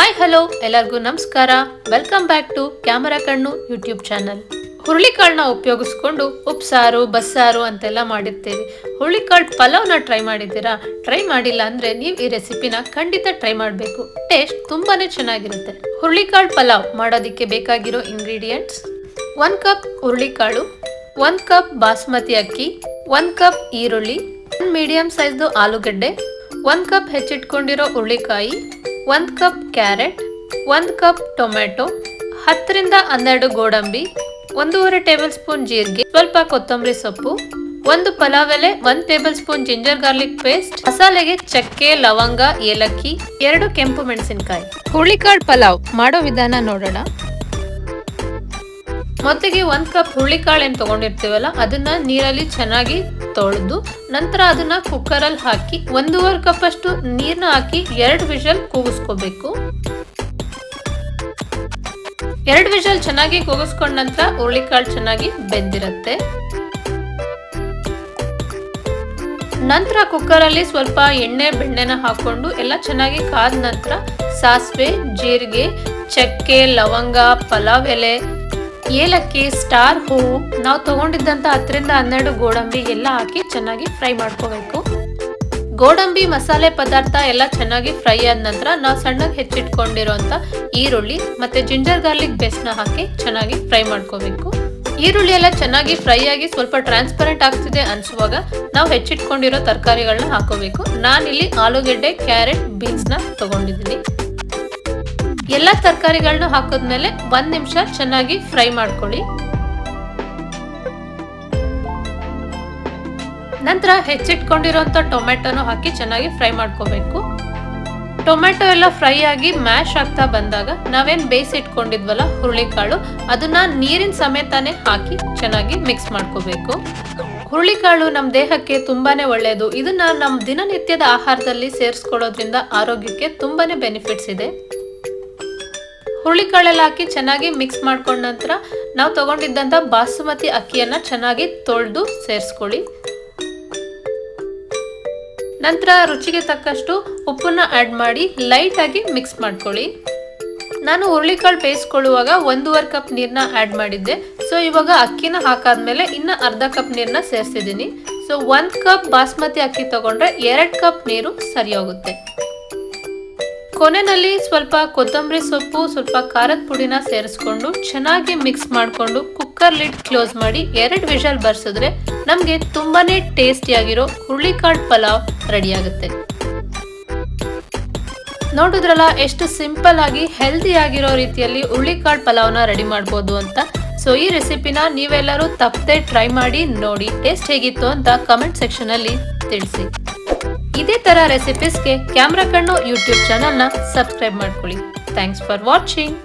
Hi hello ಎಲ್ಲರಿಗೂ ನಮಸ್ಕಾರ. Welcome back to Camera Kannu YouTube channel ಹುರುಳಿಕಾಳನ್ನ ಉಪಯೋಗಿಸ್ಕೊಂಡು ಉಪ್ಸಾರು, ಬಸ್ಸಾರು ಅಂತೆಲ್ಲ ಮಾಡಿರ್ತೀವಿ. ಹುರುಳಿಕಾಳು ಪಲಾವ್ನ ಟ್ರೈ ಮಾಡಿದ್ದೀರಾ? ಟ್ರೈ ಮಾಡಿಲ್ಲ ಅಂದ್ರೆ ನೀವು ಈ ರೆಸಿಪಿನ ಖಂಡಿತ ಟ್ರೈ ಮಾಡಬೇಕು. ಟೇಸ್ಟ್ ತುಂಬಾನೇ ಚೆನ್ನಾಗಿರುತ್ತೆ. ಹುರುಳಿಕಾಳು ಪಲಾವ್ ಮಾಡೋದಕ್ಕೆ ಬೇಕಾಗಿರೋ ಇಂಗ್ರೀಡಿಯೆಂಟ್ಸ್ ಒನ್ ಕಪ್ ಹುರುಳಿಕಾಳು ಒನ್ ಕಪ್ ಬಾಸ್ಮತಿ ಅಕ್ಕಿ ಒನ್ ಕಪ್ ಈರುಳ್ಳಿ ಒಂದು ಮೀಡಿಯಂ ಸೈಜ್ದು ಆಲೂಗಡ್ಡೆ ಒನ್ ಕಪ್ ಹೆಚ್ಚಿಟ್ಕೊಂಡಿರೋ ಹುರುಳಿಕಾಯಿ ಒಂದ್ ಕಪ್ ಕ್ಯಾರೆಟ್, ಒಂದು ಕಪ್ ಟೊಮೆಟೊ, ಹತ್ತರಿಂದ ಹನ್ನೆರಡು ಗೋಡಂಬಿ, ಒಂದೂವರೆ ಟೇಬಲ್ ಸ್ಪೂನ್ ಜೀರಿಗೆ, ಸ್ವಲ್ಪ ಕೊತ್ತಂಬರಿ ಸೊಪ್ಪು, ಒಂದು ಪಲಾವ್ ಎಲೆ ಒಂದು tablespoon ginger garlic paste, ಮಸಾಲೆಗೆ ಚಕ್ಕೆ, ಲವಂಗ, ಏಲಕ್ಕಿ, ಎರಡು ಕೆಂಪು ಮೆಣಸಿನಕಾಯಿ. ಹುರುಳಿಕಾಳು ಪಲಾವ್ ಮಾಡೋ ವಿಧಾನ ನೋಡೋಣ. ಮೊದಲಿಗೆ ಒಂದು ಕಪ್ ಹುರುಳಿಕಾಳು ಏನು ತಗೊಂಡಿರ್ತೀವಲ್ಲ, ಅದನ್ನ ನೀರಲ್ಲಿ ಚೆನ್ನಾಗಿ ತೊಳೆದು ನಂತರ ಅದನ್ನ ಕುಕ್ಕರ್ ಅಲ್ಲಿ ಹಾಕಿ ಒಂದೂವರೆ ಕಪ್ ಅಷ್ಟು ನೀರ್ನ ಹಾಕಿ ಎರಡು ವಿಷಲ್ ಕೂಗಿಸ್ಕೋಬೇಕು. ಎರಡು ವಿಷಲ್ ಚೆನ್ನಾಗಿ ಕೂಗಿಸ್ಕೊಂಡ ನಂತರ ಹುರುಳಿಕಾಳು ಚೆನ್ನಾಗಿ ಬೆಂದಿರತ್ತೆ. ನಂತರ ಕುಕ್ಕರ್ ಅಲ್ಲಿ ಸ್ವಲ್ಪ ಎಣ್ಣೆ, ಬೆಣ್ಣೆನ ಹಾಕೊಂಡು ಎಲ್ಲ ಚೆನ್ನಾಗಿ ಕಾದ ನಂತರ ಸಾಸಿವೆ, ಜೀರಿಗೆ, ಚಕ್ಕೆ, ಲವಂಗ, ಪಲಾವ್ ಎಲೆ ಏಲಕ್ಕಿ, ಸ್ಟಾರ್ ಹೂವು, ನಾವು ತಗೊಂಡಿದ್ದಂತ ಹತ್ತರಿಂದ ಹನ್ನೆರಡು ಗೋಡಂಬಿ ಎಲ್ಲ ಹಾಕಿ ಚೆನ್ನಾಗಿ ಫ್ರೈ ಮಾಡ್ಕೋಬೇಕು. ಗೋಡಂಬಿ ಮಸಾಲೆ ಪದಾರ್ಥ ಎಲ್ಲ ಚೆನ್ನಾಗಿ ಫ್ರೈ ಆದ ನಂತರ ನಾವು ಸಣ್ಣಗೆ ಹೆಚ್ಚಿಟ್ಕೊಂಡಿರೋಂಥ ಈರುಳ್ಳಿ ಮತ್ತೆ ಜಿಂಜರ್ ಗಾರ್ಲಿಕ್ ಬೆಸ್ಟ್ನ ಹಾಕಿ ಚೆನ್ನಾಗಿ ಫ್ರೈ ಮಾಡ್ಕೋಬೇಕು. ಈರುಳ್ಳಿ ಎಲ್ಲ ಚೆನ್ನಾಗಿ ಫ್ರೈ ಆಗಿ ಸ್ವಲ್ಪ ಟ್ರಾನ್ಸ್ಪರೆಂಟ್ ಆಗ್ತಿದೆ ಅನಿಸುವಾಗ ನಾವು ಹೆಚ್ಚಿಟ್ಕೊಂಡಿರೋ ತರಕಾರಿಗಳನ್ನ ಹಾಕೋಬೇಕು. ನಾನಿಲ್ಲಿ ಆಲೂಗೆಡ್ಡೆ, ಕ್ಯಾರೆಟ್, ಬೀನ್ಸ್ನ ತಗೊಂಡಿದ್ದೀನಿ. ಎಲ್ಲ ತರಕಾರಿಗಳನ್ನ ಹಾಕಿದ್ಮೇಲೆ ಒಂದ್ ನಿಮಿಷ ಚೆನ್ನಾಗಿ ಫ್ರೈ ಮಾಡ್ಕೊಳ್ಳಿ. ನಂತರ ಹೆಚ್ಚಿಟ್ಕೊಂಡಿರುವಂತ ಟೊಮೆಟೊನು ಹಾಕಿ ಚೆನ್ನಾಗಿ ಫ್ರೈ ಮಾಡ್ಕೋಬೇಕು. ಟೊಮೆಟೊ ಎಲ್ಲ ಫ್ರೈ ಆಗಿ ಮ್ಯಾಶ್ ಆಗ್ತಾ ಬಂದಾಗ ನಾವೇನ್ ಬೇಯಿಸಿಟ್ಕೊಂಡಿದ್ವಲ್ಲ ಹುರುಳಿಕಾಳು, ಅದನ್ನ ನೀರಿನ ಸಮೇತನೇ ಹಾಕಿ ಚೆನ್ನಾಗಿ ಮಿಕ್ಸ್ ಮಾಡ್ಕೋಬೇಕು. ಹುರುಳಿಕಾಳು ನಮ್ಮ ದೇಹಕ್ಕೆ ತುಂಬಾನೇ ಒಳ್ಳೆಯದು ಇದನ್ನ ನಮ್ಮ ದಿನನಿತ್ಯದ ಆಹಾರದಲ್ಲಿ ಸೇರಿಸ್ಕೊಳ್ಳೋದ್ರಿಂದ ಆರೋಗ್ಯಕ್ಕೆ ತುಂಬಾನೇ ಬೆನಿಫಿಟ್ಸ್ ಇದೆ. ಹುರುಳಿಕಾಳೆಲ್ಲ ಹಾಕಿ ಚೆನ್ನಾಗಿ ಮಿಕ್ಸ್ ಮಾಡ್ಕೊಂಡ ನಂತರ ನಾವು ತಗೊಂಡಿದ್ದಂಥ ಬಾಸುಮತಿ ಅಕ್ಕಿಯನ್ನು ಚೆನ್ನಾಗಿ ತೊಳೆದು ಸೇರಿಸ್ಕೊಳ್ಳಿ. ನಂತರ ರುಚಿಗೆ ತಕ್ಕಷ್ಟು ಉಪ್ಪನ್ನ ಆ್ಯಡ್ ಮಾಡಿ ಲೈಟಾಗಿ ಮಿಕ್ಸ್ ಮಾಡ್ಕೊಳ್ಳಿ. ನಾನು ಹುರುಳಿಕಾಳು ಬೇಯಿಸ್ಕೊಳ್ಳುವಾಗ ಒಂದೂವರೆ ಕಪ್ ನೀರನ್ನ ಆ್ಯಡ್ ಮಾಡಿದ್ದೆ. ಸೊ ಇವಾಗ ಅಕ್ಕಿನ ಹಾಕಾದ್ಮೇಲೆ ಇನ್ನು ಅರ್ಧ ಕಪ್ ನೀರನ್ನ ಸೇರಿಸಿದ್ದೀನಿ. ಸೊ ಒಂದು ಕಪ್ ಬಾಸ್ಮತಿ ಅಕ್ಕಿ ತಗೊಂಡ್ರೆ ಎರಡು ಕಪ್ ನೀರು ಸರಿ ಹೋಗುತ್ತೆ ಕೊನೆಯಲ್ಲಿ ಸ್ವಲ್ಪ ಕೊತ್ತಂಬರಿ ಸೊಪ್ಪು, ಸ್ವಲ್ಪ ಖಾರದ ಪುಡಿನ ಸೇರಿಸ್ಕೊಂಡು ಚೆನ್ನಾಗಿ ಮಿಕ್ಸ್ ಮಾಡಿಕೊಂಡು ಕುಕ್ಕರ್ ಲಿಡ್ ಕ್ಲೋಸ್ ಮಾಡಿ ಎರಡು ವಿಷಲ್ ಬರ್ಸಿದ್ರೆ ನಮಗೆ ತುಂಬಾನೇ ಟೇಸ್ಟಿಯಾಗಿರೋ ಹುರುಳಿಕಾಳು ಪಲಾವ್ ರೆಡಿಯಾಗುತ್ತೆ. ನೋಡಿದ್ರಲ್ಲ ಎಷ್ಟು ಸಿಂಪಲ್ ಆಗಿ ಹೆಲ್ದಿ ಆಗಿರೋ ರೀತಿಯಲ್ಲಿ ಹುರುಳಿಕಾಳು ಪಲಾವ್ನ ರೆಡಿ ಮಾಡ್ಬೋದು ಅಂತ. ಸೊ ಈ ರೆಸಿಪಿನ ನೀವೆಲ್ಲರೂ ತಪ್ಪದೆ ಟ್ರೈ ಮಾಡಿ ನೋಡಿ ಟೇಸ್ಟ್ ಹೇಗಿತ್ತು ಅಂತ ಕಮೆಂಟ್ ಸೆಕ್ಷನಲ್ಲಿ ತಿಳಿಸಿ. ಇದೇ ತರ ರೆಸಿಪೀಸ್ಗೆ ಕ್ಯಾಮ್ರಾ ಕಣ್ಣು ಯೂಟ್ಯೂಬ್ನ ಸಬ್ಸ್ಕ್ರೈಬ್ ಮಾಡ್ಕೊಳ್ಳಿ. Thanks for watching